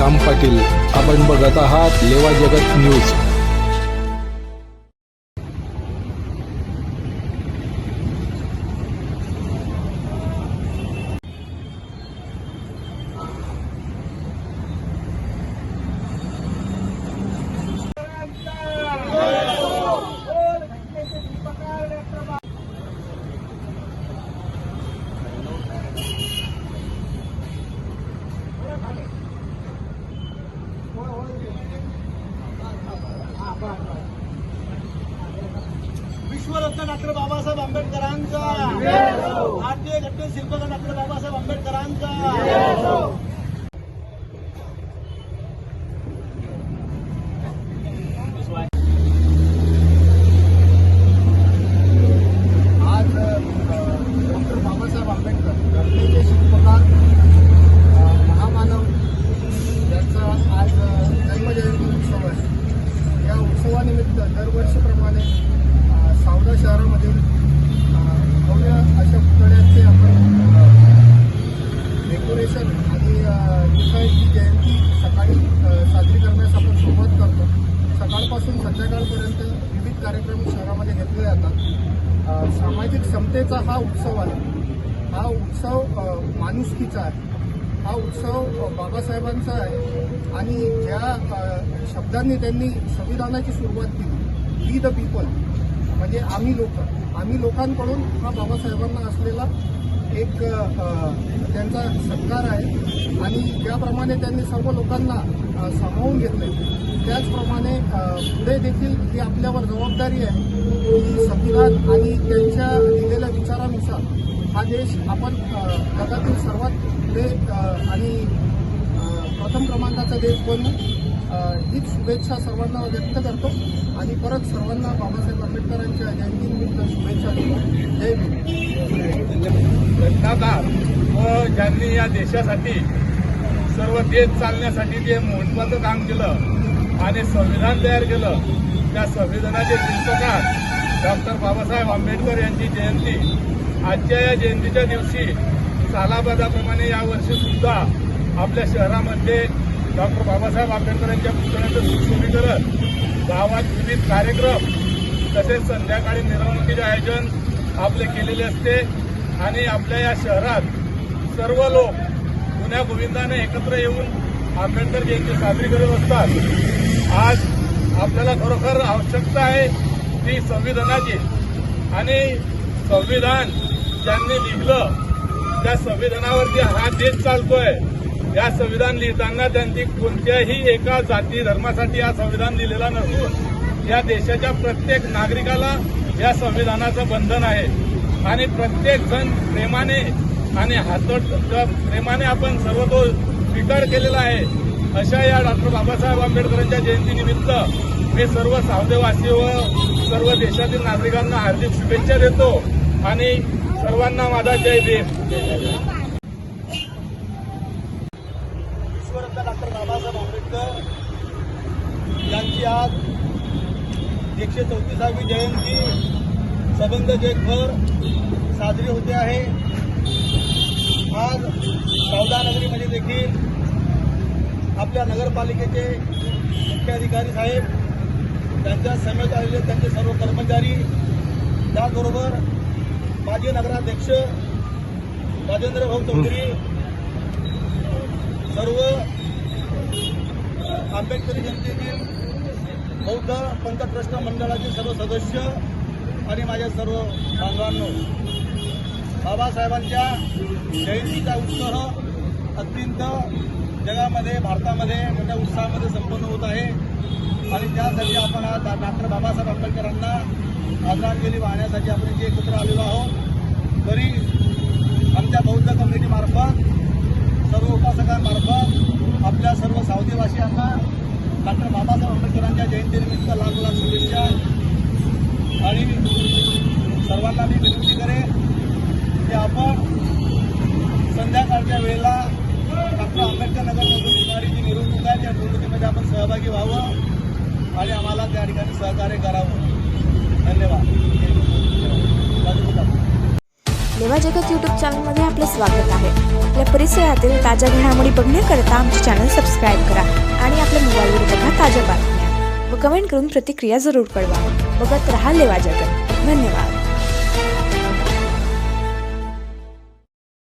श्याम पाटील. आपण बघत आहात लेवा जगत न्यूज. विश्वरत्न डॉक्टर बाबासाहेब आंबेडकरांचा. भारतीय घटने शिल्पकार डॉक्टर बाबासाहेब आंबेडकरांचा. आज डॉक्टर बाबासाहेब आंबेडकर घटनेचे शिल्पकार महामानव यांचा आज अ, जन्मजयंती उत्सव आहे. या उत्सवानिमित्त दरवर्षीप्रमाणे सावदा शहरामधील भव्य अशा पुतळ्याचे आपण डेकोरेशन आणि अ, जयंती सकाळी साजरी करण्यास आपण सुरुवात करतो. सकाळपासून संध्याकाळपर्यंत विविध कार्यक्रम शहरामध्ये घेतले जातात. सामाजिक समतेचा हा उत्सव आहे. हा उत्सव माणुसकीचा आहे. हा उत्सव बाबासाहेबांचा आहे. आणि ज्या शब्दांनी त्यांनी संविधानाची सुरुवात केली वी द पीपल म्हणजे आम्ही लोक आम्ही लोकांकडून हा बाबासाहेबांना असलेला एक त्यांचा सत्कार आहे. आणि ज्याप्रमाणे त्यांनी सर्व लोकांना सामावून घेतले त्याचप्रमाणे पुढे देखील ही आपल्यावर जबाबदारी आहे की संविधान आणि त्यांच्या दिलेल्या विचारानुसार हा देश आपण जगातील सर्वात पुढे आणि प्रथम क्रमांकाचा देश बनू. हीच शुभेच्छा सर्वांना व्यक्त करतो. आणि परत सर्वांना बाबासाहेब आंबेडकरांच्या जयंतीनिमित्त शुभेच्छा देतो. जय व ज्यांनी या देशासाठी सर्व देश चालण्यासाठी जे महत्वाचं काम केलं आणि संविधान तयार केलं त्या संविधानाचे शिल्पकार डॉक्टर बाबासाहेब आंबेडकर यांची जयंती आजच्या या जयंतीच्या दिवशी सालाबादाप्रमाणे यावर्षी सुद्धा आपल्या शहरामध्ये डॉक्टर बाबासाहेब आंबेडकरांच्या पुतळ्याचं सुशोभीकरण गावात विविध कार्यक्रम तसेच संध्याकाळी मिरवणुकीचे आयोजन आपले केलेले असते. आणि आपल्या या शहरात सर्व लोक पुण्या गोविंदाने एकत्र येऊन आंबेडकर जयंती साजरी करत असतात. आज आपल्याला खरोखर आवश्यकता आहे ती संविधानाची. आणि संविधान ज्यांनी लिहिलं त्या संविधानावरती हा देश चालतोय. या संविधान लिहिताना त्यांनी कोणत्याही एका जाती धर्मासाठी हा संविधान लिहिलेला नसून या देशाच्या प्रत्येक नागरिकाला या संविधानाचं बंधन आहे. आणि प्रत्येक जण प्रेमाने आणि हातोट प्रेमाने आपण सर्व तो स्वीकार केलेला आहे. अशा या डॉक्टर बाबासाहेब आंबेडकरांच्या जयंतीनिमित्त मी सर्व सावदेवासी व सर्व देशातील नागरिकांना हार्दिक शुभेच्छा देतो. आणि सर्वांना माझा जय भीम विश्वरत्न डॉक्टर बाबासाहेब आंबेडकर यांची आज एकशे चौतीसावी जयंती सबंध जगभर साजरी होते आहे. आज सौदानगरीमध्ये देखील आपल्या नगरपालिकेचे मुख्याधिकारी साहेब त्यांच्या समेत आलेले त्यांचे सर्व कर्मचारी त्याचबरोबर माजी नगराध्यक्ष राजेंद्र भाऊ चौधरी सर्व आंबेडकरी जनतेतील बौद्ध पंतप्रश्न मंडळाचे सर्व सदस्य आणि माझ्या सर्व बांधवांनो बाबासाहेबांच्या जयंतीचा उत्सव अत्यंत जगामध्ये भारतामध्ये मोठ्या उत्साहामध्ये संपन्न होत आहे. आणि त्यासाठी आपण आज डॉक्टर बाबासाहेब आंबेडकरांना आदरांजली वाहण्यासाठी आपण इथे एकत्र आलेलो आहोत. तरी आमच्या बौद्ध कमिटीमार्फत सर्व उपासकांमार्फत आपल्या सर्व सावधीवासियांना डॉक्टर बाबासाहेब आंबेडकरांच्या जयंतीनिमित्त लाख लाख शुभेच्छा. आणि सर्वांना मी विनंती करेन की आपण संध्याकाळच्या वेळेला डॉक्टर आंबेडकर नगरमधून निघणारी जी निवडणूक आहे त्या निवडणुकीमध्ये आपण सहभागी व्हावं आणि आम्हाला त्या ठिकाणी सहकार्य करावं. धन्यवाद. राजू लेवा जगत यूट्यूब चॅनलमध्ये आपले स्वागत आहे. आपल्या परिसरातील ताज्या घडामोडी बघण्याकरता आमचे चॅनल सबस्क्राईब करा आणि आपल्या मोबाईलवर ताज्या बातम्या व कमेंट करून प्रतिक्रिया जरूर कळवा. बघत राहा लेवा जगत धन्यवाद.